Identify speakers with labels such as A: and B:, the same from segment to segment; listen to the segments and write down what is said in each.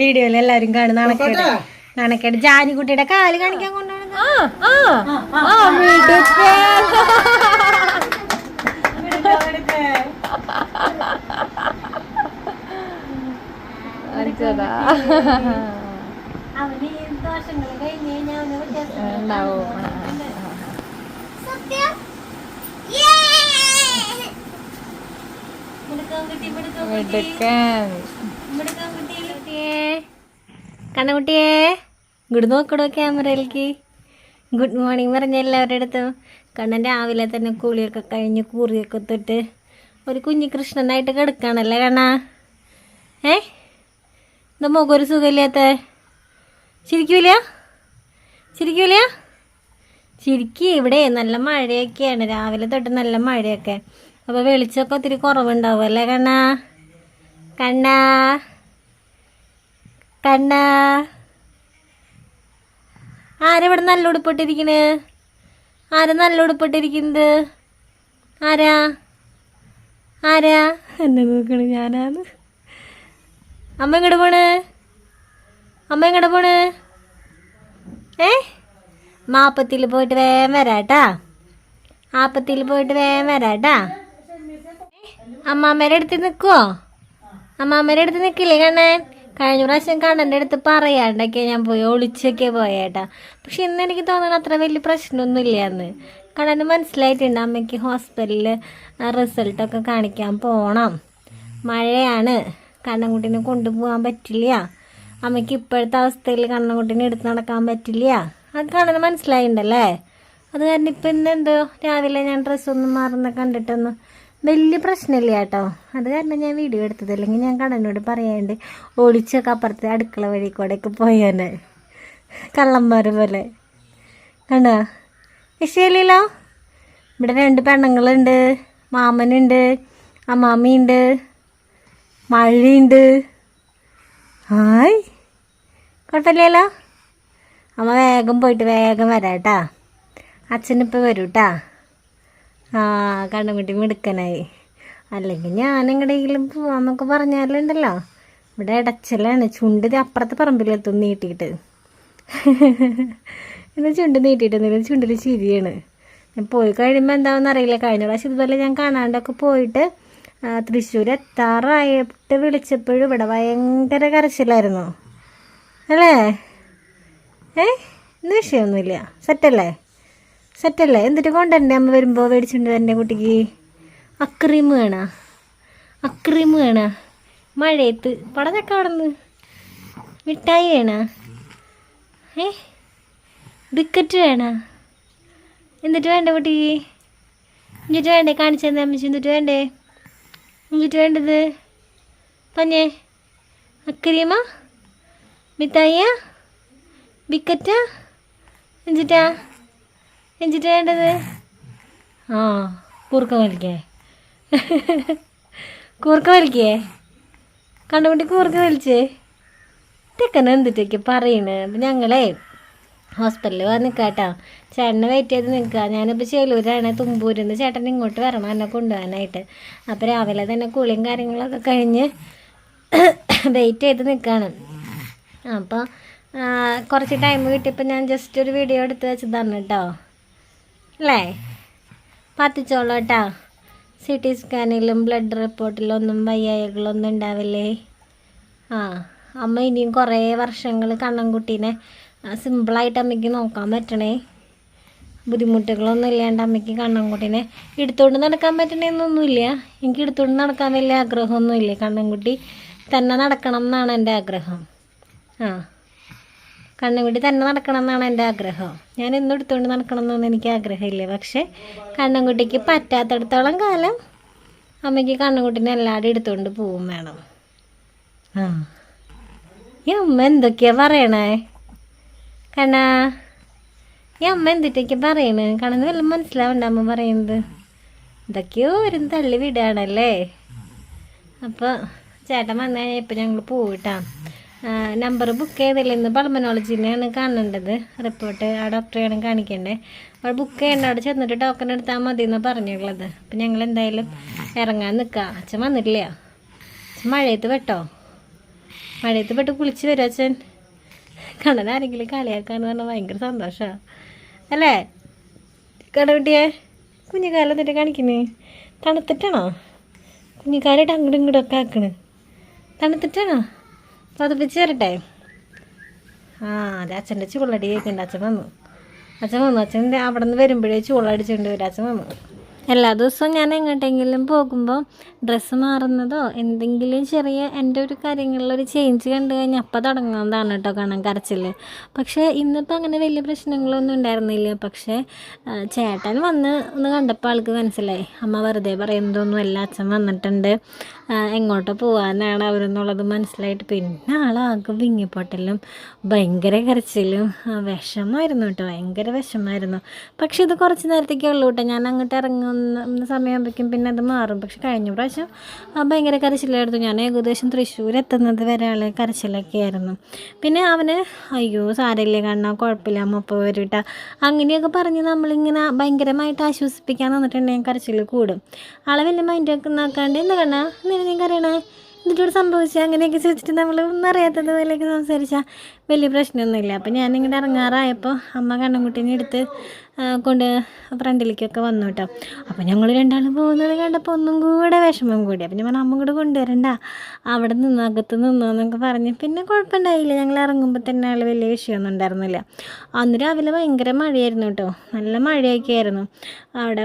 A: വീഡിയോയിൽ എല്ലാരും കാണുന്ന നണക്കേട്. നണക്കേട്. ജാനിക്കുട്ടിയുടെ കാൽ കാണിക്കാൻ കൊണ്ടുപോകണം അവന് കണ്ണുകുട്ടിയേ ഗുഡ് നോക്കടോ ക്യാമറയിലേക്ക്. ഗുഡ് മോർണിംഗ് പറഞ്ഞ എല്ലാവരുടെ അടുത്തും കണ്ണൻ രാവിലെ തന്നെ കൂളിയൊക്കെ കഴിഞ്ഞ് കൂറിയൊക്കെ തൊട്ട് ഒരു കുഞ്ഞു കൃഷ്ണനായിട്ട് കിടക്കാണല്ലേ കണ്ണാ? ഏ? എന്താ മുഖൊരു സുഖമില്ലാത്ത? ചിരിക്കൂല? ചിരിക്കൂല? ചിരിക്കി ഇവിടെ നല്ല മഴയൊക്കെയാണ്. രാവിലെ തൊട്ട് നല്ല മഴയൊക്കെ. അപ്പോൾ വെളിച്ചമൊക്കെ ഒത്തിരി കുറവുണ്ടാവും അല്ലേ കണ്ണാ? കണ്ണാ? കണ്ണാ? ആരവിടെ നല്ല ഉടുപ്പിട്ടിരിക്കണ്? ആരാ നല്ല ഉടുപ്പിട്ടിരിക്കുന്നത്? ആരാ? ആരാ? എന്നെ നോക്കണ് ഞാനാണ്. അമ്മ എങ്ങോട്ട് പോണ്? അമ്മ എങ്ങോട്ട് പോണ്? ഏ? മാപ്പത്തിൽ പോയിട്ട് വേഗം വരാട്ടാ. ആപ്പത്തിൽ പോയിട്ട് വേഗം വരാട്ടാ. അമ്മാമ്മേടെ അടുത്ത് നിൽക്കുവോ അമ്മാമ്മേടെ അടുത്ത് നിൽക്കില്ലേ കണ്ണൻ? കഴിഞ്ഞ പ്രാവശ്യം കണ്ണന്റെ അടുത്ത് പറയാണ്ടൊക്കെ ഞാൻ പോയി ഒളിച്ചൊക്കെ പോയേട്ടാ. പക്ഷെ ഇന്ന് എനിക്ക് തോന്നുന്നു അത്ര വലിയ പ്രശ്നമൊന്നുമില്ല എന്ന് കണ്ണന് മനസ്സിലായിട്ടുണ്ട് അമ്മയ്ക്ക് ഹോസ്പിറ്റലിൽ റിസൾട്ടൊക്കെ കാണിക്കാൻ പോകണം മഴയാണ്. കണ്ണൻകുട്ടീനെ കൊണ്ടുപോകാൻ പറ്റില്ല. അമ്മയ്ക്ക് ഇപ്പോഴത്തെ അവസ്ഥയിൽ കണ്ണൻകുട്ടീനെ എടുത്ത് നടക്കാൻ പറ്റില്ല. അത് കണ്ണന് മനസ്സിലായിണ്ടല്ലേ? അത് കാരണം ഇപ്പം ഇന്നെന്തോ രാവിലെ ഞാൻ ഡ്രസ്സൊന്നും മാറുന്ന കണ്ടിട്ടൊന്നും വലിയ പ്രശ്നമില്ല കേട്ടോ. അത് കാരണം ഞാൻ വീഡിയോ എടുത്തത്. അല്ലെങ്കിൽ ഞാൻ കണ്ണനോട് പറയാണ്ട് ഒളിച്ചൊക്കെ അപ്പുറത്തെ അടുക്കള വഴി കൂടെയൊക്കെ പോയാനെ കള്ളന്മാർ പോലെ. കണ്ടോ? ഇഷ്ടമില്ലല്ലോ ഇവിടെ രണ്ട് പെണ്ണുങ്ങളുണ്ട്. മാമനുണ്ട് അമ്മാമിയുണ്ട് മഴയുണ്ട് ഹായ്. കുഴപ്പമില്ലല്ലോ. അമ്മ വേഗം പോയിട്ട് വേഗം വരാം കേട്ടാ. അച്ഛനിപ്പോൾ വരൂട്ടാ ആ കണ്ണുകുട്ടി മിടുക്കനായി. അല്ലെങ്കിൽ ഞാൻ എങ്ങടെയെങ്കിലും പോവാന്നൊക്കെ പറഞ്ഞാലുണ്ടല്ലോ. ഇവിടെ ഇടച്ചിലാണ് ചുണ്ട് അപ്പുറത്തെ പറമ്പിലെത്തും നീട്ടിയിട്ട്. എന്നാൽ ചുണ്ട് നീട്ടിയിട്ട് എന്തെങ്കിലും ചുണ്ടിൽ ചിരിയാണ്. ഞാൻ പോയി കഴിയുമ്പോൾ എന്താണെന്ന് അറിയില്ല. കഴിഞ്ഞ പ്രാവശ്യം ഇതുപോലെ ഞാൻ കാണാണ്ടൊക്കെ പോയിട്ട് തൃശ്ശൂർ എത്താറായിട്ട് വിളിച്ചപ്പോഴും ഇവിടെ ഭയങ്കര കരച്ചിലായിരുന്നു. അല്ലേ? ഏ? ഇന്ന് വിഷയമൊന്നുമില്ല. സെറ്റല്ലേ? സെറ്റല്ലേ? എന്നിട്ട് കൊണ്ടുവരണ്ടേ അമ്മ വരുമ്പോൾ മേടിച്ചുകൊണ്ട് വരണ്ടേ കുട്ടിക്ക്. അക്രീം വേണോ. അക്രീം വേണോ. മഴയത്ത്. പടഞ്ഞൊക്കെ അവിടെ മിഠായി വേണോ. ഏ? ബിക്കറ്റ് വേണോ. എന്നിട്ട് വേണ്ട കുട്ടിക്ക് എന്നിട്ട് വേണ്ടേ? കാണിച്ചു തന്നെ അമ്മച്ചി. എന്നിട്ട് വേണ്ടേ? എന്നിട്ട് വേണ്ടത്? പഞ്ഞേ. അക്രീമ? മിഠായിയാ? ബിക്കറ്റാ എന്നിട്ടാ എന്നിട്ട് വേണ്ടത്? ആ കൂർക്ക വലിക്കേ. കൂർക്ക വലിക്കേ? കണ്ടുമുട്ടി കൂർക്ക വലിച്ചേ. തെക്കനെ എന്തിട്ടേക്ക് പറയണ്? അപ്പം ഞങ്ങളെ ഹോസ്പിറ്റലിൽ വന്ന് നിൽക്കാട്ടോ ചേട്ടനെ വെയിറ്റ് ചെയ്ത് നിൽക്കുക ഞാനിപ്പോൾ ചേലൂരാണ് തുമ്പൂരിൽ നിന്ന് ചേട്ടൻ ഇങ്ങോട്ട് വരണം എന്നെ കൊണ്ടുപോകാനായിട്ട്. അപ്പോൾ രാവിലെ തന്നെ കുളിയും കാര്യങ്ങളൊക്കെ കഴിഞ്ഞ് വെയിറ്റ് ചെയ്ത് നിൽക്കുകയാണ് അപ്പോൾ കുറച്ച് ടൈം കിട്ടിയപ്പോൾ ഞാൻ ജസ്റ്റ് ഒരു വീഡിയോ എടുത്ത് വെച്ചതാണ് കേട്ടോ. അല്ലേ പത്തിച്ചോളൂ കേട്ടോ സി ടി സ്കാനിലും ബ്ലഡ് റിപ്പോർട്ടിലും ഒന്നും വയ്യായകളൊന്നും ഉണ്ടാവില്ലേ? ആ അമ്മ ഇനിയും കുറേ വർഷങ്ങൾ കണ്ണൻകുട്ടീനെ സിമ്പിളായിട്ട് അമ്മയ്ക്ക് നോക്കാൻ പറ്റണേ. ബുദ്ധിമുട്ടുകളൊന്നും ഇല്ലാണ്ട് അമ്മയ്ക്ക് കണ്ണൻകുട്ടീനെ എടുത്തുകൊണ്ട് നടക്കാൻ പറ്റണേന്നൊന്നുമില്ല. എനിക്ക് എടുത്തുകൊണ്ട് നടക്കാൻ വലിയ ആഗ്രഹമൊന്നുമില്ല. കണ്ണൻകുട്ടി തന്നെ നടക്കണം എന്നാണ് എന്റെ ആഗ്രഹം. ആ. കണ്ണൻകുട്ടി തന്നെ നടക്കണം എന്നാണ് എന്റെ ആഗ്രഹം. ഞാൻ എന്നും എടുത്തുകൊണ്ട് നടക്കണം എന്നൊന്നും എനിക്ക് ആഗ്രഹമില്ല? പക്ഷേ കണ്ണൻകുട്ടിക്ക് പറ്റാത്തടത്തോളം കാലം അമ്മയ്ക്ക് കണ്ണൻകുട്ടീനെ എല്ലാവരും എടുത്തുകൊണ്ട് പോവും വേണം. ആ. ഈ അമ്മ എന്തൊക്കെയാ പറയണേ? കണ്ണാ ഈ അമ്മ എന്തിട്ടൊക്കെ പറയണേ? കണ്ണെന്ന് വല്ല മനസ്സിലാവണ്ട അമ്മ പറയുന്നത്? ഇതൊക്കെയോ ഒരു തള്ളി വിടുകയാണല്ലേ അപ്പോൾ ചേട്ടൻ വന്നു കഴിഞ്ഞാൽ ഇപ്പം ഞങ്ങൾ പോയിട്ടാ. നമ്പർ ബുക്ക് ചെയ്തില്ല ഇന്ന്? പൾമനോളജിനെയാണ് കാണേണ്ടത്. റിപ്പോർട്ട് ആ ഡോക്ടറെയാണ് കാണിക്കേണ്ടത് അവിടെ ബുക്ക് ചെയ്യേണ്ട അവിടെ ചെന്നിട്ട് ടോക്കൺ എടുത്താൽ മതി എന്ന് പറഞ്ഞുള്ളത് അപ്പം ഞങ്ങൾ എന്തായാലും ഇറങ്ങാൻ നിൽക്കാം അച്ഛൻ വന്നിട്ടില്ല. അച്ഛൻ മഴയത്ത് വെട്ടോ മഴയത്ത് പെട്ട് കുളിച്ച് വരും അച്ഛൻ. കണ്ണൻ ആരെങ്കിലും കളിയാക്കാന്ന് പറഞ്ഞാൽ ഭയങ്കര സന്തോഷമാണ് അല്ലേ? കടകുട്ടിയെ കുഞ്ഞുകാലം എന്നിട്ട് കാണിക്കുന്നേ? തണുത്തിട്ടാണോ? കുഞ്ഞുകാലായിട്ട് അങ്ങോട്ടും ഇങ്ങോട്ടും ആക്കണേ ആക്കണ്. തണുത്തിട്ടാണോ? പതിപ്പിച്ച് തരട്ടെ ആ അതെ അച്ഛന്റെ ചൂളടി കേൾക്കുന്നുണ്ട് അച്ഛൻ വന്നു. അച്ഛൻ വന്നു അച്ഛന്റെ അവിടെ നിന്ന് വരുമ്പോഴേ ചൂളടിച്ചുകൊണ്ട് വരും അച്ഛൻ വന്നു. എല്ലാ ദിവസവും ഞാൻ എങ്ങോട്ടെങ്കിലും പോകുമ്പോൾ ഡ്രസ്സ് മാറുന്നതോ എന്തെങ്കിലും ചെറിയ എന്റെ ഒരു കാര്യങ്ങളിലൊരു ചേഞ്ച് കണ്ടു കഴിഞ്ഞാൽ അപ്പം തുടങ്ങുന്നതാണ് കേട്ടോ കാണാൻ കരച്ചിൽ പക്ഷേ ഇന്നിപ്പോൾ അങ്ങനെ വലിയ പ്രശ്നങ്ങളൊന്നും ഉണ്ടായിരുന്നില്ല. പക്ഷേ ചേട്ടൻ വന്ന് ഒന്ന് കണ്ടപ്പോൾ ആൾക്ക് മനസ്സിലായി. അമ്മ വെറുതെ പറയുന്നതൊന്നുമല്ല അച്ഛൻ വന്നിട്ടുണ്ട്. എങ്ങോട്ടോ പോകാനാണ് അവരെന്നുള്ളത് മനസ്സിലായിട്ട്. പിന്നെ ആളാകെ വിങ്ങിപ്പൊട്ടലും ഭയങ്കര കരച്ചിലും വിഷമായിരുന്നു കേട്ടോ ഭയങ്കര വിഷമായിരുന്നു. പക്ഷേ ഇത് കുറച്ച് നേരത്തേക്കേ ഉള്ളൂ കേട്ടോ. ഞാൻ അങ്ങോട്ട് ഇറങ്ങുന്ന സമയമാകുമ്പോഴേക്കും പിന്നെ അത് മാറും. പക്ഷെ കഴിഞ്ഞ പ്രാവശ്യം ഭയങ്കര കരച്ചിലായിരുന്നു. ഞാൻ ഏകദേശം തൃശ്ശൂർ എത്തുന്നത് വരെ ആൾ കരച്ചിലൊക്കെ ആയിരുന്നു. പിന്നെ അവന് അയ്യോ സാരമില്ല കണ്ണാ കുഴപ്പമില്ല മുപ്പ വരൂട്ട അങ്ങനെയൊക്കെ പറഞ്ഞ് നമ്മളിങ്ങനെ ഭയങ്കരമായിട്ട് ആശ്വസിപ്പിക്കാൻ നിന്നിട്ടുണ്ടെങ്കിൽ കരച്ചിൽ കൂടും. ആളെ വലിയ മൈൻഡൊക്കെ നോക്കാണ്ട് എന്താ കണ്ണാ നീ കരയണേ? എന്നിട്ടോട് സംഭവിച്ചാൽ അങ്ങനെയൊക്കെ ചോദിച്ചിട്ട് നമ്മൾ ഒന്നും അറിയാത്തതുപോലെയൊക്കെ സംസാരിച്ചാൽ വലിയ പ്രശ്നമൊന്നുമില്ല. അപ്പം ഇങ്ങനെ ഇറങ്ങാറായപ്പോൾ അമ്മ കണ്ണൻകുട്ടീനെ എടുത്ത് കൊണ്ട് ഫ്രണ്ടിലേക്കൊക്കെ വന്നു കേട്ടോ. അപ്പോൾ ഞങ്ങൾ രണ്ടാളും പോകുന്നത് കണ്ടപ്പോൾ ഒന്നും കൂടെ വിഷമം കൂടി. അപ്പം ഞാൻ അമ്മ കൂടെ കൊണ്ടുവരണ്ട. അവിടെ നിന്ന് അകത്ത് നിന്നു എന്നൊക്കെ പറഞ്ഞ്. പിന്നെ കുഴപ്പമുണ്ടായില്ല. ഞങ്ങൾ ഇറങ്ങുമ്പോൾ തന്നെ ആൾ വലിയ വിഷയമൊന്നും ഉണ്ടായിരുന്നില്ല. അന്ന് രാവിലെ ഭയങ്കര മഴയായിരുന്നു കേട്ടോ. നല്ല മഴയൊക്കെ ആയിരുന്നു. അവിടെ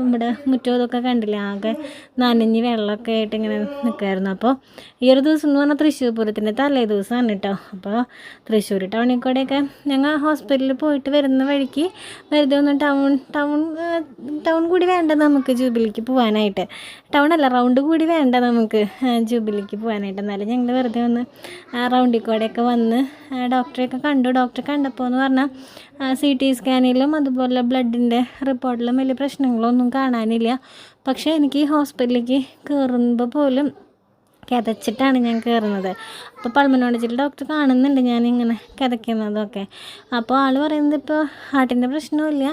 A: നമ്മുടെ മുറ്റം ഇതൊക്കെ കണ്ടില്ല? ആകെ നനഞ്ഞ് വെള്ളമൊക്കെ ആയിട്ട് ഇങ്ങനെ നിൽക്കുമായിരുന്നു അപ്പോൾ ഈ ഒരു ദിവസം എന്ന് പറഞ്ഞാൽ തൃശ്ശൂർ പൂരത്തിന്റെ തലേ ദിവസമാണ് കേട്ടോ. അപ്പോൾ തൃശ്ശൂർ ടൗണിൽ കൂടെയൊക്കെ ഞങ്ങൾ ഹോസ്പിറ്റലിൽ പോയിട്ട് വരുന്ന വഴിക്ക് വെറുതെ ഒന്ന് ടൗൺ ടൗൺ ടൗൺ കൂടി വേണ്ട നമുക്ക് ജൂബിലിക്ക് പോകാനായിട്ട് ടൗൺ അല്ല റൗണ്ട് കൂടി വേണ്ട നമുക്ക് ജൂബിലിക്ക് പോകാനായിട്ട് എന്നാലും ഞങ്ങൾ വെറുതെ ഒന്ന് റൗണ്ടിൽ കൂടെയൊക്കെ വന്ന് ഡോക്ടറെയൊക്കെ കണ്ടു. ഡോക്ടറെ കണ്ടപ്പോൾ എന്ന് പറഞ്ഞാൽ സി ടി സ്കാനിലും അതുപോലെ ബ്ലഡിന്റെ റിപ്പോർട്ടിലും വലിയ പ്രശ്നങ്ങളൊന്നും കാണാനില്ല. പക്ഷേ എനിക്ക് ഹോസ്പിറ്റലിലേക്ക് കയറുമ്പോൾ പോലും കിതച്ചിട്ടാണ് ഞാൻ കയറുന്നത് അപ്പോൾ പൾമനോളജിയിൽ ഡോക്ടർ കാണുന്നുണ്ട് ഞാനിങ്ങനെ കിതയ്ക്കുന്നതൊക്കെ അപ്പോൾ ആൾ പറയുന്നത് ഇപ്പോൾ ഹാർട്ടിന്റെ പ്രശ്നവുമില്ല.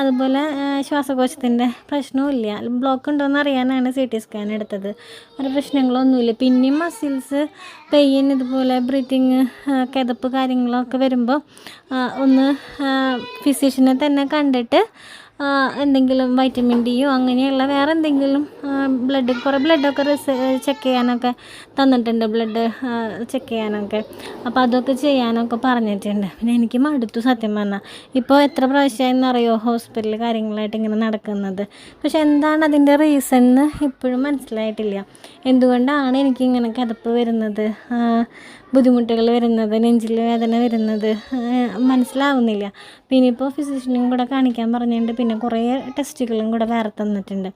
A: അതുപോലെ ശ്വാസകോശത്തിന്റെ പ്രശ്നവുമില്ല. ബ്ലോക്ക് ഉണ്ടോയെന്ന് അറിയാനാണ് സി ടി സ്കാൻ എടുത്തത്. ഒരു പ്രശ്നങ്ങളൊന്നുമില്ല. പിന്നെയും മസിൽസ് പെയിൻ ഇതുപോലെ ബ്രീത്തിങ് കിതപ്പ് കാര്യങ്ങളൊക്കെ വരുമ്പോൾ ഒന്ന് ഫിസിഷ്യനെ തന്നെ കണ്ടിട്ട് എന്തെങ്കിലും വൈറ്റമിൻ ഡിയോ അങ്ങനെയുള്ള വേറെ എന്തെങ്കിലും ബ്ലഡ് കുറേ ബ്ലഡൊക്കെ റിസ് ചെക്ക് ചെയ്യാനൊക്കെ തന്നിട്ടുണ്ട് ബ്ലഡ് ചെക്ക് ചെയ്യാനൊക്കെ. അപ്പോൾ അതൊക്കെ ചെയ്യാനൊക്കെ പറഞ്ഞിട്ടുണ്ട്. പിന്നെ എനിക്ക് മടുത്തു സത്യം പറഞ്ഞാൽ ഇപ്പോൾ എത്ര പ്രാവശ്യമായെന്ന് അറിയോ ഹോസ്പിറ്റലിൽ കാര്യങ്ങളായിട്ട് ഇങ്ങനെ നടക്കുന്നത്? പക്ഷെ എന്താണ് അതിന്റെ റീസൺ എന്ന് ഇപ്പോഴും മനസ്സിലായിട്ടില്ല. എന്തുകൊണ്ടാണ് എനിക്കിങ്ങനെ കിതപ്പ് വരുന്നത്? ബുദ്ധിമുട്ടുകൾ വരുന്നത് നെഞ്ചിൽ വേദന വരുന്നത് മനസ്സിലാവുന്നില്ല. പിന്നെ ഇപ്പോൾ ഫിസിഷ്യനും കൂടെ കാണിക്കാൻ പറഞ്ഞിട്ടുണ്ട്. പിന്നെ കുറേ ടെസ്റ്റുകളും കൂടെ വേറെ തന്നിട്ടുണ്ട്.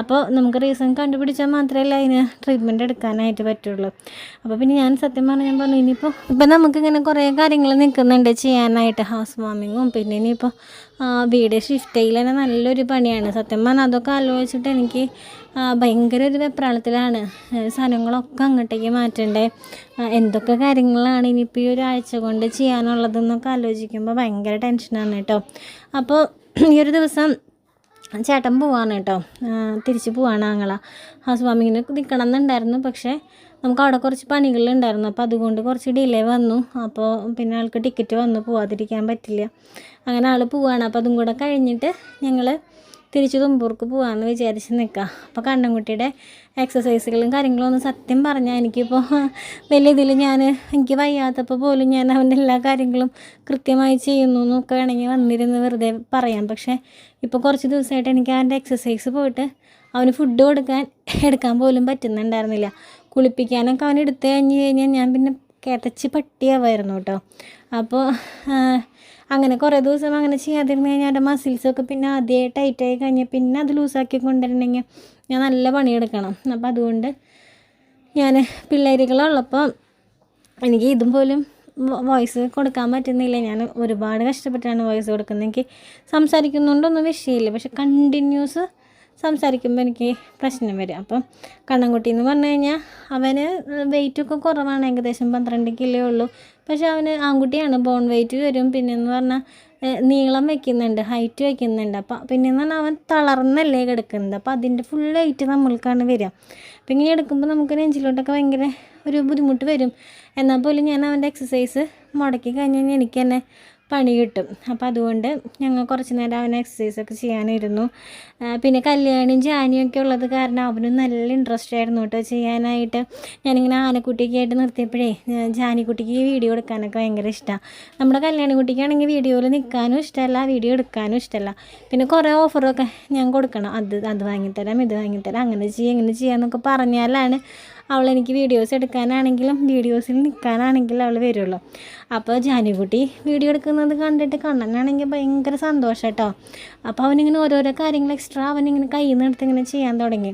A: അപ്പോൾ നമുക്ക് റീസൺ കണ്ടുപിടിച്ചാൽ മാത്രമല്ല അതിന് ട്രീറ്റ്മെന്റ് എടുക്കാനായിട്ട് പറ്റുള്ളൂ. അപ്പോൾ പിന്നെ ഞാൻ സത്യം പറഞ്ഞാൽ പറഞ്ഞു ഇനിയിപ്പോൾ ഇപ്പം നമുക്കിങ്ങനെ കുറേ കാര്യങ്ങൾ നിൽക്കുന്നുണ്ട് ചെയ്യാനായിട്ട്. ഹൗസ് വാമിങ്ങും പിന്നെ ഇനിയിപ്പോൾ വീട് ഷിഫ്റ്റ് ചെയ്യൽ തന്നെ നല്ലൊരു പണിയാണ്. സത്യം പറഞ്ഞാൽ അതൊക്കെ ആലോചിച്ചിട്ട് എനിക്ക് ഭയങ്കര ഒരു വെപ്രാളത്തിലാണ്. സാധനങ്ങളൊക്കെ അങ്ങോട്ടേക്ക് മാറ്റണ്ടേ? എന്തൊക്കെ കാര്യങ്ങളാണ് ഇനിയിപ്പോൾ ഈ ഒരാഴ്ച കൊണ്ട് ചെയ്യാനുള്ളതെന്നൊക്കെ ആലോചിക്കുമ്പോൾ ഭയങ്കര ടെൻഷനാണ് കേട്ടോ. അപ്പോൾ ഈ ഒരു ദിവസം ചേട്ടൻ പോവാണ് കേട്ടോ. തിരിച്ച് പോവാണ് ആങ്ങള. ഹൗസ് വാമിങ്ങിന് നിൽക്കണം എന്നുണ്ടായിരുന്നു പക്ഷേ നമുക്ക് അവിടെ കുറച്ച് പണികളുണ്ടായിരുന്നു. അപ്പോൾ അതുകൊണ്ട് കുറച്ച് ഡിലേ വന്നു. അപ്പോൾ പിന്നെ ആൾക്ക് ടിക്കറ്റ് വന്നു. പോവാതിരിക്കാൻ പറ്റില്ല. അങ്ങനെ ആൾ പോവാണ്. അപ്പോൾ അതും കൂടെ കഴിഞ്ഞിട്ട് ഞങ്ങൾ തിരിച്ച് തുമ്പൂർക്ക് പോകാമെന്ന് വിചാരിച്ച് നിൽക്കാം അപ്പോൾ കണ്ണൻകുട്ടിയുടെ എക്സസൈസുകളും കാര്യങ്ങളും ഒന്ന് സത്യം പറഞ്ഞാൽ എനിക്കിപ്പോൾ വലിയ ഇതിൽ ഞാൻ എനിക്ക് വയ്യാത്തപ്പോൾ പോലും ഞാൻ അവന്റെ എല്ലാ കാര്യങ്ങളും കൃത്യമായി ചെയ്യുന്നു എന്നൊക്കെ വേണമെങ്കിൽ വന്നിരുന്ന് വെറുതെ പറയാം. പക്ഷേ ഇപ്പോൾ കുറച്ച് ദിവസമായിട്ട് എനിക്ക് അവന്റെ എക്സസൈസ് പോയിട്ട് അവന് ഫുഡ് കൊടുക്കാൻ എടുക്കാൻ പോലും പറ്റുന്നുണ്ടായിരുന്നില്ല. കുളിപ്പിക്കാനൊക്കെ അവൻ എടുത്തു കഴിഞ്ഞ് കഴിഞ്ഞാൽ ഞാൻ പിന്നെ കിതച്ച് പട്ടിയാവായിരുന്നു കേട്ടോ. അപ്പോൾ അങ്ങനെ കുറേ ദിവസം അങ്ങനെ ചെയ്യാതിരുന്ന് കഴിഞ്ഞാൽ എന്റെ മസിൽസൊക്കെ പിന്നെ ആദ്യമേ ടൈറ്റായി കഴിഞ്ഞാൽ പിന്നെ അത് ലൂസാക്കി കൊണ്ടുവരണമെങ്കിൽ ഞാൻ നല്ല പണിയെടുക്കണം. അപ്പോൾ അതുകൊണ്ട് ഞാൻ പിള്ളേരുകളുള്ളപ്പോൾ എനിക്ക് ഇതും പോലും വോയിസ് കൊടുക്കാൻ പറ്റുന്നില്ല. ഞാൻ ഒരുപാട് കഷ്ടപ്പെട്ടാണ് വോയിസ് കൊടുക്കുന്നത്. എനിക്ക് വിഷയമില്ല. പക്ഷെ കണ്ടിന്യൂസ് സംസാരിക്കുമ്പോൾ എനിക്ക് പ്രശ്നം വരും. അപ്പം കണ്ണൻകുട്ടി എന്ന് പറഞ്ഞു കഴിഞ്ഞാൽ അവന് വെയിറ്റൊക്കെ കുറവാണ് ഏകദേശം പന്ത്രണ്ട് കിലോ ഉള്ളൂ. പക്ഷേ അവന് ആൺകുട്ടിയാണ് ബോൺ വെയിറ്റ് വരും. പിന്നെ എന്ന് പറഞ്ഞാൽ നീളം വയ്ക്കുന്നുണ്ട് ഹൈറ്റ് വയ്ക്കുന്നുണ്ട് അപ്പം പിന്നെ എന്ന് പറഞ്ഞാൽ അവൻ തളർന്നല്ലേ കിടക്കുന്നത്. അപ്പോൾ അതിന്റെ ഫുൾ വെയിറ്റ് നമ്മൾക്കാണ് വരിക. അപ്പം ഇങ്ങനെ എടുക്കുമ്പോൾ നമുക്ക് നെഞ്ചിലോട്ടൊക്കെ ഭയങ്കര ഒരു ബുദ്ധിമുട്ട് വരും. എന്നാൽ പോലും ഞാൻ അവന്റെ എക്സസൈസ് മുടക്കി കഴിഞ്ഞ് കഴിഞ്ഞാൽ എനിക്ക് തന്നെ പണി കിട്ടും. അപ്പോൾ അതുകൊണ്ട് ഞങ്ങൾ കുറച്ച് നേരം അവനെ എക്സസൈസൊക്കെ ചെയ്യാനിരുന്നു. പിന്നെ കല്യാണിയും ജാനിയും ഒക്കെ ഉള്ളത് കാരണം അവനും നല്ല ഇൻട്രസ്റ്റ് ആയിരുന്നു കേട്ടോ ചെയ്യാനായിട്ട്. ഞാനിങ്ങനെ ആനക്കുട്ടിയൊക്കെ ആയിട്ട് നിർത്തിയപ്പോഴേ ജാനിക്കുട്ടിക്ക് വീഡിയോ എടുക്കാനൊക്കെ ഭയങ്കര ഇഷ്ടമാണ് നമ്മുടെ കല്യാണിക്കുട്ടിക്കാണെങ്കിൽ വീഡിയോയിൽ നിൽക്കാനും ഇഷ്ടമല്ല വീഡിയോ എടുക്കാനും ഇഷ്ടമല്ല പിന്നെ കുറേ ഓഫറൊക്കെ ഞാൻ കൊടുക്കണം. അത് അത് വാങ്ങിത്തരാം ഇത് വാങ്ങിത്തരാം അങ്ങനെ ചെയ്യാം ഇങ്ങനെ ചെയ്യാന്നൊക്കെ പറഞ്ഞാലാണ് അവൾ എനിക്ക് വീഡിയോസ് എടുക്കാനാണെങ്കിലും വീഡിയോസിൽ നിൽക്കാനാണെങ്കിലും അവൾ വരുള്ളൂ. അപ്പോൾ ജാനുകുട്ടി വീഡിയോ എടുക്കുന്നത് കണ്ടിട്ട് കണ്ണനാണെങ്കിൽ ഭയങ്കര സന്തോഷം കേട്ടോ അപ്പോൾ അവനിങ്ങനെ ഓരോരോ കാര്യങ്ങൾ എക്സ്ട്രാ അവനിങ്ങനെ കയ്യിൽ നിന്ന് എടുത്ത് ഇങ്ങനെ ചെയ്യാൻ തുടങ്ങി.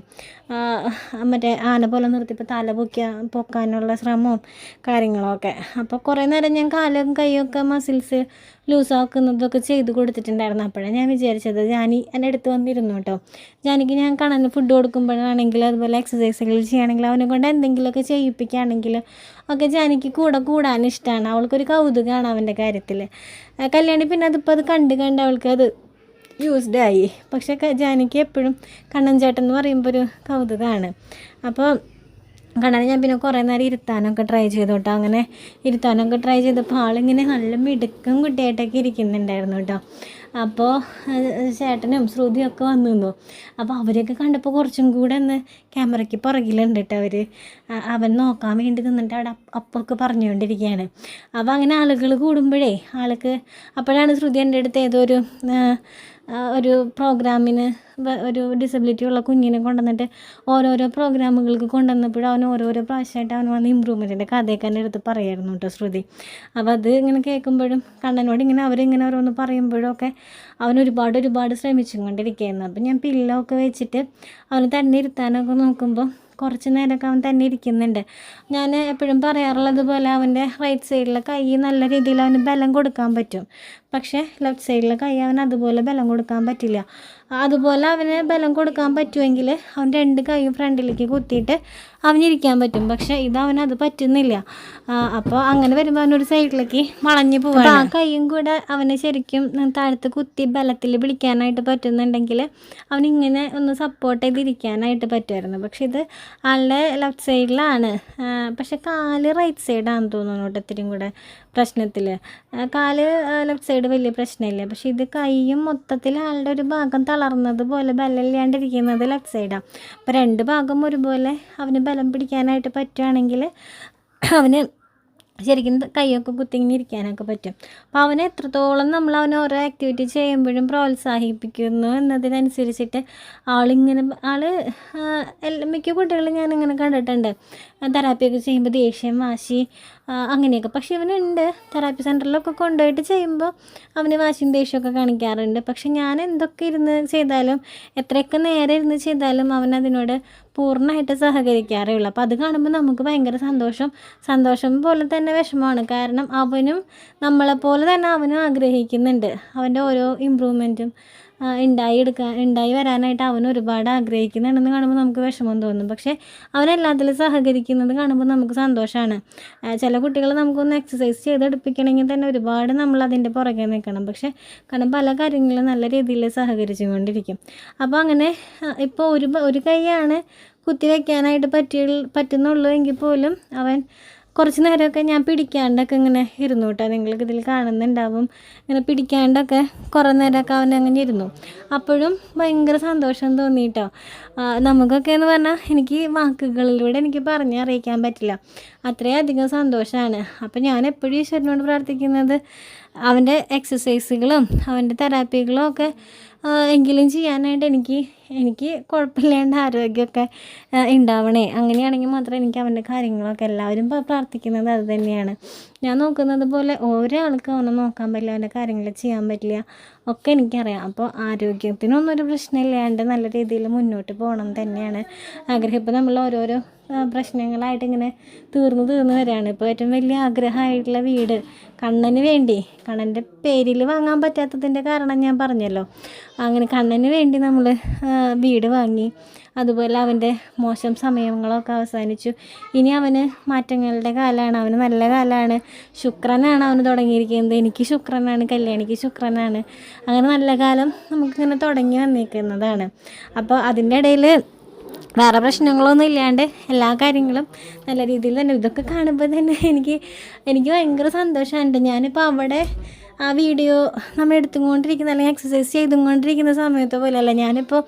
A: മറ്റേ ആന പോലെ നിർത്തിയപ്പോൾ തല പൊക്കിയ പൊക്കാനുള്ള ശ്രമവും കാര്യങ്ങളൊക്കെ. അപ്പോൾ കുറേ നേരം ഞാൻ കാലും കൈയൊക്കെ മസിൽസ് ലൂസാക്കുന്നതൊക്കെ ചെയ്ത് കൊടുത്തിട്ടുണ്ടായിരുന്നു. അപ്പോഴാണ് ഞാൻ വിചാരിച്ചത് ജാനി എന്റെ അടുത്ത് വന്നിരുന്നു കേട്ടോ. ജാനിക്ക് ഞാൻ കണ്ണന് ഫുഡ് കൊടുക്കുമ്പോഴാണെങ്കിൽ അതുപോലെ എക്സസൈസുകൾ ചെയ്യുകയാണെങ്കിൽ അവനെ കൊണ്ട് എന്തെങ്കിലുമൊക്കെ ചെയ്യിപ്പിക്കുകയാണെങ്കിൽ ഒക്കെ ജാനിക്ക് കൂടെ കൂടാൻ ഇഷ്ടമാണ് അവൾക്കൊരു കൗതുകമാണ് അവന്റെ കാര്യത്തിൽ കല്യാണി പിന്നെ അതിപ്പോൾ അത് കണ്ട് കണ്ട് അവൾക്ക് അത് യൂസ്ഡ് ആയി. പക്ഷേ ജാനകി എപ്പോഴും കണ്ണൻ ചേട്ടൻ എന്ന് പറയുമ്പോൾ ഒരു കൗതുകമാണ് അപ്പോൾ കണ്ണനെ ഞാൻ പിന്നെ കുറേ നേരം ഇരുത്താനൊക്കെ ട്രൈ ചെയ്തു കേട്ടോ അങ്ങനെ ഇരുത്താനൊക്കെ ട്രൈ ചെയ്തപ്പോൾ ആളിങ്ങനെ നല്ല മിടുക്കും കുട്ടിയായിട്ടൊക്കെ ഇരിക്കുന്നുണ്ടായിരുന്നു കേട്ടോ അപ്പോൾ ചേട്ടനും ശ്രുതിയും ഒക്കെ വന്നു നിന്നു. അപ്പോൾ അവരെയൊക്കെ കണ്ടപ്പോൾ കുറച്ചും കൂടെ ഒന്ന് ക്യാമറയ്ക്ക് പുറകിലുണ്ട് കേട്ടോ അവർ അവൻ നോക്കാൻ വേണ്ടി നിന്നിട്ട് അവിടെ അപ്പൊക്കെ പറഞ്ഞുകൊണ്ടിരിക്കുകയാണ്. അപ്പോൾ അങ്ങനെ ആളുകൾ കൂടുമ്പോഴേ ആൾക്ക് അപ്പോഴാണ് ശ്രുതി എന്റെ അടുത്ത് ഏതോ ഒരു ഒരു പ്രോഗ്രാമിന് ഒരു ഡിസബിലിറ്റി ഉള്ള കുഞ്ഞിനെ കൊണ്ടുവന്നിട്ട് ഓരോരോ പ്രോഗ്രാമുകൾക്ക് കൊണ്ടുവന്നപ്പോഴും അവൻ ഓരോരോ പ്രാവശ്യമായിട്ട് അവൻ വന്ന് ഇമ്പ്രൂവ്മെന്റിന്റെ കഥയൊക്കെ എന്റെ അടുത്ത് പറയായിരുന്നു കേട്ടോ ശ്രുതി. അപ്പോൾ അത് ഇങ്ങനെ കേൾക്കുമ്പോഴും കണ്ണനോട് ഇങ്ങനെ അവരിങ്ങനെ ഓരോന്ന് പറയുമ്പോഴൊക്കെ അവൻ ഒരുപാട് ഒരുപാട് ശ്രമിച്ചും കൊണ്ടിരിക്കുകയായിരുന്നു. അപ്പം ഞാൻ പില്ലൊക്കെ വെച്ചിട്ട് അവന് തന്നെ ഇരുത്താനൊക്കെ നോക്കുമ്പോൾ കുറച്ച് നേരമൊക്കെ അവൻ തന്നെ ഇരിക്കുന്നുണ്ട്. ഞാൻ എപ്പോഴും പറയാറുള്ളത് പോലെ അവന്റെ റൈറ്റ് സൈഡിലെ കൈ നല്ല രീതിയിൽ അവന് ബലം കൊടുക്കാൻ പറ്റും. പക്ഷേ ലെഫ്റ്റ് സൈഡിലെ കൈ അവൻ അതുപോലെ ബലം കൊടുക്കാൻ പറ്റില്ല. അതുപോലെ അവന് ബലം കൊടുക്കാൻ പറ്റുമെങ്കിൽ അവൻ രണ്ട് കൈയും ഫ്രണ്ടിലേക്ക് കുത്തിയിട്ട് അവനിരിക്കാൻ പറ്റും. പക്ഷേ ഇത് അവനത് പറ്റുന്നില്ല അപ്പോൾ അങ്ങനെ വരുമ്പോൾ അവനൊരു സൈഡിലേക്ക് വളഞ്ഞു പോവാണ്. ആ കൈയും കൂടെ അവനെ ശരിക്കും താഴത്ത് കുത്തി ബലത്തിൽ പിടിക്കാനായിട്ട് പറ്റുന്നുണ്ടെങ്കിൽ അവനിങ്ങനെ ഒന്ന് സപ്പോർട്ട് ചെയ്തിരിക്കാനായിട്ട് പറ്റുമായിരുന്നു. പക്ഷെ ഇത് ആളുടെ ലെഫ്റ്റ് സൈഡിലാണ് പക്ഷെ കാൽ റൈറ്റ് സൈഡാണെന്ന് തോന്നുന്നു കേട്ടോ ഇത്തിരിയും കൂടെ. പ്രശ്നത്തിൽ കാൽ ലെഫ്റ്റ് സൈഡ് വലിയ പ്രശ്നമില്ല. പക്ഷേ ഇത് കൈയും മൊത്തത്തിൽ ആളുടെ ഒരു ഭാഗം തളർന്നത് പോലെ ബലമില്ലാണ്ടിരിക്കുന്നത് ലെഫ്റ്റ് സൈഡാണ് അപ്പോൾ രണ്ട് ഭാഗം ഒരുപോലെ അവന് ബലം പിടിക്കാനായിട്ട് പറ്റുകയാണെങ്കിൽ അവന് ശരിക്കും കൈയൊക്കെ കുത്തിങ്ങനെ ഇരിക്കാനൊക്കെ പറ്റും. അപ്പോൾ അവനെ എത്രത്തോളം നമ്മൾ അവനെ ഓരോ ആക്ടിവിറ്റി ചെയ്യുമ്പോഴും പ്രോത്സാഹിപ്പിക്കുന്നു എന്നതിനനുസരിച്ചിട്ട് ആളിങ്ങനെ ആൾ മിക്ക കുട്ടികളും ഞാനിങ്ങനെ കണ്ടിട്ടുണ്ട്. തെറാപ്പിയൊക്കെ ചെയ്യുമ്പോൾ ദേഷ്യം വാശി അങ്ങനെയൊക്കെ. പക്ഷേ ഇവനുണ്ട്. തെറാപ്പി സെന്ററിലൊക്കെ കൊണ്ടുപോയിട്ട് ചെയ്യുമ്പോൾ അവന് വാശിയും ദേഷ്യമൊക്കെ കാണിക്കാറുണ്ട്. പക്ഷെ ഞാൻ എന്തൊക്കെ ഇരുന്ന് ചെയ്താലും എത്രയൊക്കെ നേരെ ഇരുന്ന് ചെയ്താലും അവൻ അതിനോട് പൂർണമായിട്ട് സഹകരിക്കാറേ ഉള്ളൂ അപ്പോൾ അത് കാണുമ്പോൾ നമുക്ക് ഭയങ്കര സന്തോഷം. സന്തോഷം പോലെ തന്നെ വിഷമമാണ്. കാരണം അവനും നമ്മളെപ്പോലെ തന്നെ അവനും ആഗ്രഹിക്കുന്നുണ്ട്. അവന്റെ ഓരോ ഇമ്പ്രൂവ്മെന്റും ഉണ്ടായി എടുക്കാൻ ഉണ്ടായി വരാനായിട്ട് അവൻ ഒരുപാട് ആഗ്രഹിക്കുന്നുണ്ടെന്ന് കാണുമ്പോൾ നമുക്ക് വിഷമം തോന്നും. പക്ഷേ അവനെല്ലാത്തിലും സഹകരിക്കുന്നത് കാണുമ്പോൾ നമുക്ക് സന്തോഷമാണ് ചില കുട്ടികൾ നമുക്കൊന്ന് എക്സസൈസ് ചെയ്തെടുപ്പിക്കണമെങ്കിൽ തന്നെ ഒരുപാട് നമ്മൾ അതിന്റെ പുറകെ നിൽക്കണം. പക്ഷേ കാരണം പല കാര്യങ്ങളും നല്ല രീതിയിൽ സഹകരിച്ചുകൊണ്ടിരിക്കും. അപ്പോൾ അങ്ങനെ ഇപ്പോൾ ഒരു ഒരു കൈയാണ് കുത്തി വയ്ക്കാനായിട്ട് പറ്റുന്നുള്ളൂ എങ്കിൽ പോലും അവൻ കുറച്ച് നേരമൊക്കെ ഞാൻ പിടിക്കാണ്ടൊക്കെ ഇങ്ങനെ ഇരുന്നു കേട്ടോ. നിങ്ങൾക്ക് ഇതിൽ കാണുന്നുണ്ടാവും. ഇങ്ങനെ പിടിക്കാണ്ടൊക്കെ കുറേ നേരമൊക്കെ അവൻ അങ്ങനെ ഇരുന്നു. അപ്പോഴും ഭയങ്കര സന്തോഷം തോന്നി കേട്ടോ. നമുക്കൊക്കെ എന്ന് പറഞ്ഞാൽ എനിക്ക് വാക്കുകളിലൂടെ എനിക്ക് പറഞ്ഞറിയിക്കാൻ പറ്റില്ല. അത്രയധികം സന്തോഷമാണ്. അപ്പം ഞാൻ എപ്പോഴും ഈശ്വരനോട് പ്രാർത്ഥിക്കുന്നത് അവന്റെ എക്സസൈസുകളും അവന്റെ തെറാപ്പികളും ഒക്കെ എങ്കിലും ചെയ്യാനായിട്ട് എനിക്ക് എനിക്ക് കുഴപ്പമില്ലാണ്ട് ആരോഗ്യമൊക്കെ ഉണ്ടാവണേ. അങ്ങനെയാണെങ്കിൽ മാത്രമേ എനിക്ക് അവന്റെ കാര്യങ്ങളൊക്കെ എല്ലാവരും പ്രാർത്ഥിക്കുന്നത് അത് തന്നെയാണ്. ഞാൻ നോക്കുന്നത് പോലെ ഒരാൾക്ക് അവനെ നോക്കാൻ പറ്റില്ല അവന്റെ കാര്യങ്ങൾ ചെയ്യാൻ പറ്റില്ല ഒക്കെ എനിക്കറിയാം. അപ്പോൾ ആരോഗ്യത്തിനൊന്നും ഒരു പ്രശ്നമില്ലാണ്ട് നല്ല രീതിയിൽ മുന്നോട്ട് പോകണം തന്നെയാണ് ആഗ്രഹം. ഇപ്പോൾ നമ്മൾ ഓരോരോ പ്രശ്നങ്ങളായിട്ട് ഇങ്ങനെ തീർന്നു തീർന്നു വരികയാണ്. ഇപ്പോൾ ഏറ്റവും വലിയ ആഗ്രഹമായിട്ടുള്ള വീട് കണ്ണന് വേണ്ടി. കണ്ണന്റെ പേരിൽ വാങ്ങാൻ പറ്റാത്തതിന്റെ കാരണം ഞാൻ പറഞ്ഞല്ലോ. അങ്ങനെ കണ്ണന് വേണ്ടി നമ്മൾ വീട് വാങ്ങി. അതുപോലെ അവന്റെ മോശം സമയങ്ങളൊക്കെ അവസാനിച്ചു. ഇനി അവന് മാറ്റങ്ങളുടെ കാലമാണ് അവന് നല്ല കാലമാണ് ശുക്രനാണ് അവന് തുടങ്ങിയിരിക്കുന്നത്. എനിക്ക് ശുക്രനാണ് കല്യാണിക്ക് ശുക്രനാണ്. അങ്ങനെ നല്ല കാലം നമുക്കിങ്ങനെ തുടങ്ങി വന്നിരിക്കുന്നതാണ് അപ്പോൾ അതിന്റെ ഇടയിൽ വേറെ പ്രശ്നങ്ങളൊന്നും ഇല്ലാണ്ട് എല്ലാ കാര്യങ്ങളും നല്ല രീതിയിൽ തന്നെ. ഇതൊക്കെ കാണുമ്പോൾ തന്നെ എനിക്ക് എനിക്ക് ഭയങ്കര സന്തോഷമുണ്ട് ഞാനിപ്പോൾ അവിടെ ആ വീഡിയോ നമ്മൾ എടുത്തുകൊണ്ടിരിക്കുന്ന അല്ലെങ്കിൽ എക്സസൈസ് ചെയ്തുകൊണ്ടിരിക്കുന്ന സമയത്ത് പോലെയല്ല ഞാനിപ്പോൾ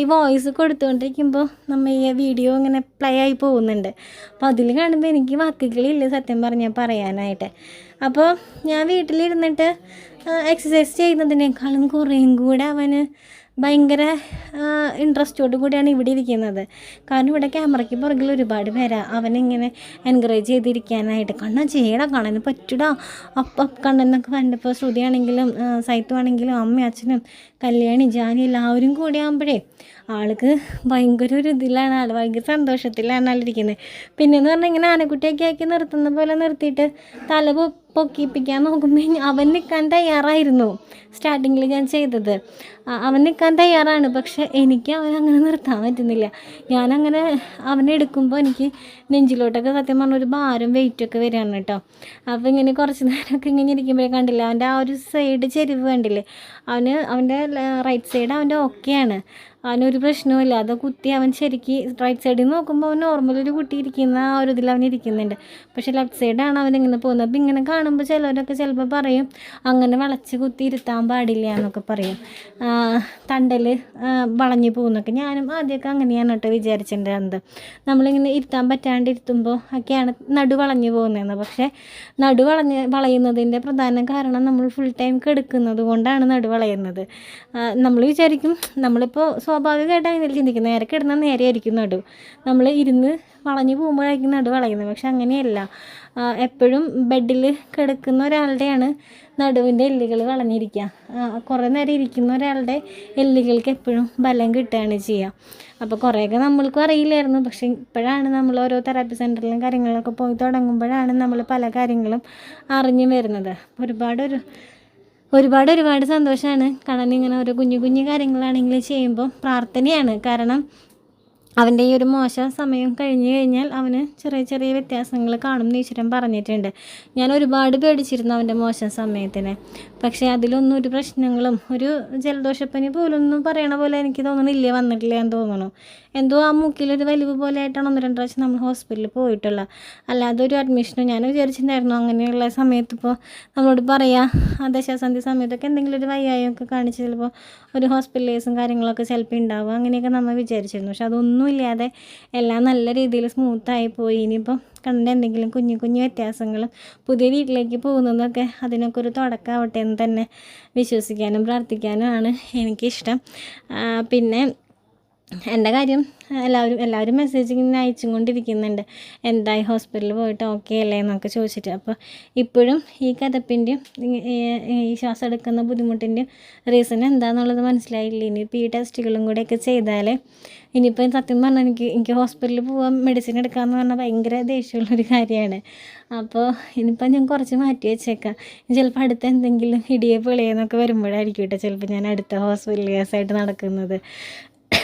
A: ഈ വോയിസ് കൊടുത്തുകൊണ്ടിരിക്കുമ്പോൾ നമ്മൾ ഈ വീഡിയോ ഇങ്ങനെ പ്ലേ ആയി പോകുന്നുണ്ട്. അപ്പോൾ അതിൽ കാണുമ്പോൾ എനിക്ക് വാക്കുകളില്ല സത്യം പറഞ്ഞാൽ പറയാനായിട്ട്. അപ്പോൾ ഞാൻ വീട്ടിലിരുന്നിട്ട് എക്സസൈസ് ചെയ്യുന്നതിനേക്കാളും കുറേയും കൂടെ അവന് ഭയങ്കര ഇൻട്രസ്റ്റോട് കൂടിയാണ് ഇവിടെ ഇരിക്കുന്നത്. കാരണം ഇവിടെ ക്യാമറയ്ക്ക് പുറകിൽ ഒരുപാട് പേരാ. അവനിങ്ങനെ എൻകറേജ് ചെയ്തിരിക്കാനായിട്ട്. കണ്ണ ചെയ്യടാ കണ്ണന് പറ്റൂടാ. അപ്പം കണ്ണെന്നൊക്കെ കണ്ടപ്പോൾ ശ്രുതിയാണെങ്കിലും സൈത്തുവാണെങ്കിലും അമ്മയും അച്ഛനും കല്യാണി ജാനി എല്ലാവരും കൂടി ആകുമ്പോഴേ ആൾക്ക് ഭയങ്കര ഒരു ഇതിലാണ്. ആൾ ഭയങ്കര സന്തോഷത്തിലാണ് ആളിരിക്കുന്നത്. പിന്നെന്ന് പറഞ്ഞാൽ ഇങ്ങനെ ആനക്കുട്ടിയൊക്കെ ആക്കി നിർത്തുന്ന പോലെ നിർത്തിയിട്ട് തല പൊക്കിപ്പിക്കാൻ നോക്കുമ്പോൾ അവൻ നിൽക്കാൻ തയ്യാറായിരുന്നു. സ്റ്റാർട്ടിങ്ങിൽ ഞാൻ ചെയ്തത്. അവൻ നിൽക്കാൻ തയ്യാറാണ്. പക്ഷെ എനിക്ക് അവൻ അങ്ങനെ നിർത്താൻ പറ്റുന്നില്ല. ഞാനങ്ങനെ അവനെ എടുക്കുമ്പോൾ എനിക്ക് നെഞ്ചിലോട്ടൊക്കെ സത്യം പറഞ്ഞ ഒരു ഭാരം വെയിറ്റൊക്കെ വരികയാണ് കേട്ടോ. അപ്പോൾ ഇങ്ങനെ കുറച്ച് നേരമൊക്കെ ഇങ്ങനെ ഇരിക്കുമ്പോഴേ കണ്ടില്ല അവന്റെ ആ ഒരു സൈഡ് ചെരിവ് കണ്ടില്ലേ? അവന് അവന്റെ റൈറ്റ് സൈഡ് അവന്റെ ഓക്കെയാണ് അവനൊരു പ്രശ്നവുമില്ല അത് കുത്തി അവൻ ശരിക്ക് റൈറ്റ് സൈഡിൽ നിന്ന് നോക്കുമ്പോൾ അവൻ നോർമൽ ഒരു കുട്ടി ഇരിക്കുന്ന ആ ഒരു ഇതിൽ അവൻ ഇരിക്കുന്നുണ്ട്. പക്ഷേ ലെഫ്റ്റ് സൈഡാണ് അവൻ ഇങ്ങനെ പോകുന്നത്. അപ്പം ഇങ്ങനെ കാണുമ്പോൾ ചിലവരൊക്കെ ചിലപ്പോൾ പറയും അങ്ങനെ വളച്ച് കുത്തി ഇരുത്താൻ പാടില്ല എന്നൊക്കെ പറയും. തണ്ടൽ വളഞ്ഞു പോകുന്നൊക്കെ. ഞാനും ആദ്യമൊക്കെ അങ്ങനെയാണ് കേട്ടോ വിചാരിച്ചിട്ടുണ്ടായിരുന്നത്. നമ്മളിങ്ങനെ ഇരുത്താൻ പറ്റാണ്ട് ഇരുത്തുമ്പോൾ ഒക്കെയാണ് നടു വളഞ്ഞു പോകുന്നതെന്ന്. പക്ഷേ നടു വളഞ്ഞ് വളയുന്നതിന്റെ പ്രധാന കാരണം നമ്മൾ ഫുൾ ടൈം കെടുക്കുന്നത് കൊണ്ടാണ് നടു വളയുന്നത്. നമ്മൾ വിചാരിക്കും നമ്മളിപ്പോൾ സ്വാഭാവികമായിട്ട് അങ്ങനെ ചിന്തിക്കുന്നത് നേരെ കിടന്നാൽ നേരെ ആയിരിക്കും നടു. നമ്മൾ ഇരുന്ന് വളഞ്ഞു പോകുമ്പോഴായിരിക്കും നടു വളയുന്നത്. പക്ഷെ അങ്ങനെയല്ല. എപ്പോഴും ബെഡിൽ കിടക്കുന്ന ഒരാളുടെയാണ് നടുവിന്റെ എല്ലുകൾ വളഞ്ഞിരിക്കുക. കുറേ നേരം ഇരിക്കുന്ന ഒരാളുടെ എല്ലുകൾക്ക് എപ്പോഴും ബലം കിട്ടുകയാണ് ചെയ്യുക. അപ്പോൾ കുറേയൊക്കെ നമ്മൾക്കും അറിയില്ലായിരുന്നു. പക്ഷേ ഇപ്പോഴാണ് നമ്മൾ ഓരോ തെറാപ്പി സെന്ററിലും കാര്യങ്ങളൊക്കെ പോയി തുടങ്ങുമ്പോഴാണ് നമ്മൾ പല കാര്യങ്ങളും അറിഞ്ഞു വരുന്നത്. ഒരുപാട് ഒരു ഒരുപാട് ഒരുപാട് സന്തോഷമാണ്. കാരണം ഇങ്ങനെ ഓരോ കുഞ്ഞു കുഞ്ഞു കാര്യങ്ങളാണെങ്കിൽ ചെയ്യുമ്പോൾ പ്രാർത്ഥനയാണ്. കാരണം അവന്റെ ഈ ഒരു മോശം സമയം കഴിഞ്ഞു കഴിഞ്ഞാൽ അവന് ചെറിയ ചെറിയ വ്യത്യാസങ്ങൾ കാണും ഈശ്വരൻ പറഞ്ഞിട്ടുണ്ട്. ഞാൻ ഒരുപാട് പേടിച്ചിരുന്നു അവന്റെ മോശം സമയത്തിന്. പക്ഷേ അതിലൊന്നും ഒരു പ്രശ്നങ്ങളും ഒരു ജലദോഷപ്പനി പോലൊന്നും പറയണ പോലെ എനിക്ക് തോന്നണില്ല വന്നിട്ടില്ല എന്ന് തോന്നുന്നു. എന്തോ ആ മൂക്കിലൊരു വലിവ് പോലെ ആയിട്ടാണ് ഒന്ന് രണ്ട് പ്രാവശ്യം നമ്മൾ ഹോസ്പിറ്റലിൽ പോയിട്ടുള്ള അല്ലാതെ ഒരു അഡ്മിഷനോ ഞാൻ വിചാരിച്ചിട്ടുണ്ടായിരുന്നു അങ്ങനെയുള്ള സമയത്ത് ഇപ്പോൾ നമ്മളോട് പറയാം ദശാസന്ധി സമയത്തൊക്കെ എന്തെങ്കിലും ഒരു വയ്യായൊക്കെ കാണിച്ച് ചിലപ്പോൾ ഒരു ഹോസ്പിറ്റലേഴ്സും കാര്യങ്ങളൊക്കെ ചിലപ്പോൾ ഉണ്ടാവും അങ്ങനെയൊക്കെ നമ്മൾ വിചാരിച്ചിരുന്നു. പക്ഷെ അതൊന്നുമില്ലാതെ എല്ലാം നല്ല രീതിയിൽ സ്മൂത്തായി പോയി ഇനിയിപ്പോൾ കണ്ട എന്തെങ്കിലും കുഞ്ഞു കുഞ്ഞു വ്യത്യാസങ്ങളും പുതിയ വീട്ടിലേക്ക് പോകുന്നതൊക്കെ അതിനൊക്കെ ഒരു തുടക്കമാവട്ടെ എന്ന് തന്നെ വിശ്വസിക്കാനും പ്രാർത്ഥിക്കാനും ആണ് എനിക്കിഷ്ടം. പിന്നെ എന്റെ കാര്യം എല്ലാവരും എല്ലാവരും മെസ്സേജ് ഇങ്ങനെ അയച്ചും കൊണ്ടിരിക്കുന്നുണ്ട് എന്തായി ഹോസ്പിറ്റലിൽ പോയിട്ട് ഓക്കെ അല്ലേ എന്നൊക്കെ ചോദിച്ചിട്ട്. അപ്പോൾ ഇപ്പോഴും ഈ കഥപ്പിന്റെയും ഈ ശ്വാസം എടുക്കുന്ന ബുദ്ധിമുട്ടിന്റെയും റീസൺ എന്താണെന്നുള്ളത് മനസ്സിലായില്ല? ഇനിയിപ്പോൾ ഈ ടെസ്റ്റുകളും കൂടെയൊക്കെ ചെയ്താൽ ഇനിയിപ്പോൾ സത്യം പറഞ്ഞാൽ എനിക്ക് എനിക്ക് ഹോസ്പിറ്റലിൽ പോകാൻ മെഡിസിൻ എടുക്കാമെന്ന് പറഞ്ഞാൽ ഭയങ്കര ദേഷ്യമുള്ളൊരു കാര്യമാണ്. അപ്പോൾ ഇനിയിപ്പോൾ ഞാൻ കുറച്ച് മാറ്റി വെച്ചേക്കാം. ചിലപ്പോൾ അടുത്ത എന്തെങ്കിലും ഇടിയെ പിളിയെന്നൊക്കെ വരുമ്പോഴായിരിക്കും കേട്ടോ ചിലപ്പോൾ ഞാൻ അടുത്ത ഹോസ്പിറ്റൽ നടക്കുന്നത്.